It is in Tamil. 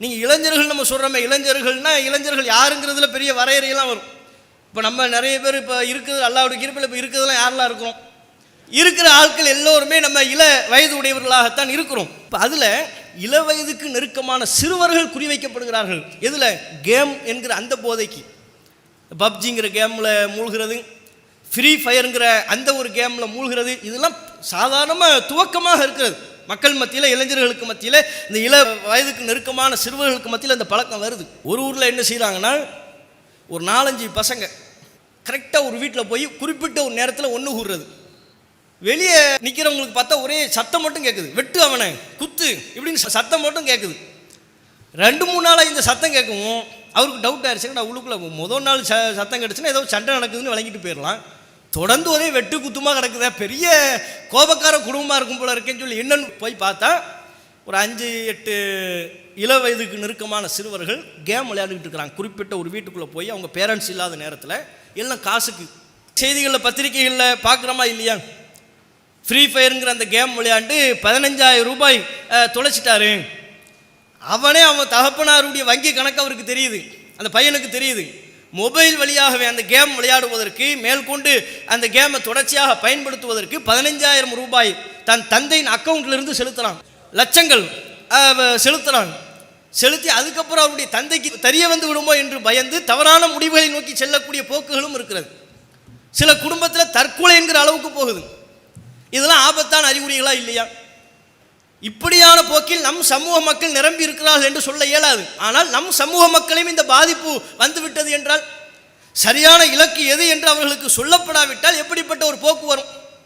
நீங்கள் இளைஞர்கள் நம்ம சொல்கிறோமே இளைஞர்கள்னால் இளைஞர்கள் யாருங்கிறதுல பெரிய வரையறையெல்லாம் வரும். இப்போ நம்ம நிறைய பேர் இப்போ இருக்குது அல்லாவுடைய கிருப்பில் இப்போ இருக்கிறதெல்லாம் யாரெல்லாம் இருக்கிறோம்? இருக்கிற ஆட்கள் எல்லோருமே நம்ம இள வயது உடையவர்களாகத்தான் இருக்கிறோம். இப்போ அதில் இள வயதுக்கு நெருக்கமான சிறுவர்கள் குறிவைக்கப்படுகிறார்கள் எதில்? கேம் என்கிற அந்த போதைக்கு. பப்ஜிங்கிற கேமில் மூழ்கிறது ஃப்ரீ ஃபயருங்கிற அந்த ஒரு கேமில் மூழ்கிறது இதெல்லாம் சாதாரணமாக துவக்கமாக இருக்கிறது. மக்கள் மத்தியில் இளைஞர்களுக்கு மத்தியில் இந்த இள வயதுக்கு நெருக்கமான சிறுவர்களுக்கு மத்தியில் இந்த பழக்கம் வருது. ஒரு ஊரில் என்ன செய்கிறாங்கன்னா ஒரு நாலஞ்சு பசங்க கரெக்டாக ஒரு வீட்டில் போய் குறிப்பிட்ட ஒரு நேரத்தில் ஒன்று கூடுறது வெளியே நிற்கிறவங்களுக்கு பார்த்தா ஒரே சத்தம் மட்டும் கேட்குது வெட்டு அவனை குத்து இப்படின்னு சத்தம் மட்டும் கேட்குது ரெண்டு மூணு நாளாக இந்த சத்தம் கேட்கவும் அவருக்கு டவுட் ஆயிடுச்சுன்னா நான் உள்ளுக்குள்ள முதல் நாள் ச சத்தம் கிடச்சுன்னா ஏதோ சண்டை நடக்குதுன்னு விளங்கிட்டு போயிடலாம் தொடர்ந்து ஒரே வெட்டு குத்துமாக கிடக்குதா பெரிய கோபக்கார குடும்பமாக இருக்கும் போல இருக்கேன்னு சொல்லி என்னன்னு போய் பார்த்தா ஒரு அஞ்சு எட்டு இள வயதுக்கு நெருக்கமான சிறுவர்கள் கேம் விளையாண்டுக்கிட்டு இருக்கிறாங்க. குறிப்பிட்ட ஒரு வீட்டுக்குள்ளே போய் அவங்க பேரண்ட்ஸ் இல்லாத நேரத்தில் எல்லாம் காசுக்கு செய்திகளில் பத்திரிகைகளில் பார்க்குறோமா இல்லையா? ஃப்ரீ ஃபயருங்கிற அந்த கேம் விளையாண்டு பதினஞ்சாயிரம் ரூபாய் தொலைச்சிட்டாரு. அவனே அவன் தகப்பனாருடைய வங்கி கணக்கு அவருக்கு தெரியுது. அந்த பையனுக்கு தெரியுது. மொபைல் வழியாகவே அந்த கேம் விளையாடுவதற்கு மேற்கொண்டு அந்த கேமை தொடர்ச்சியாக பயன்படுத்துவதற்கு பதினஞ்சாயிரம் ரூபாய் தன் தந்தையின் அக்கௌண்ட்லேருந்து செலுத்துகிறான் லட்சங்கள் செலுத்துகிறான் செலுத்தி அதுக்கப்புறம் அவருடைய தந்தைக்கு தெரிய வந்து விடுமோ என்று பயந்து தவறான முடிவுகளை நோக்கி செல்லக்கூடிய போக்குகளும் இருக்கிறது. சில குடும்பத்தில் தற்கொலை என்கிற அளவுக்கு போகுது. இதெல்லாம் ஆபத்தான அறிகுறிகளா இல்லையா? இப்படியான போக்கில் நம் சமூக மக்கள் நிரம்பி இருக்கிறார்கள் என்று சொல்ல இயலாது. ஆனால் நம் சமூக மக்களையும் இந்த பாதிப்பு வந்துவிட்டது என்றால் சரியான இலக்கு எது என்று அவர்களுக்கு சொல்லப்படாவிட்டால் எப்படிப்பட்ட ஒரு போக்கு வரும்?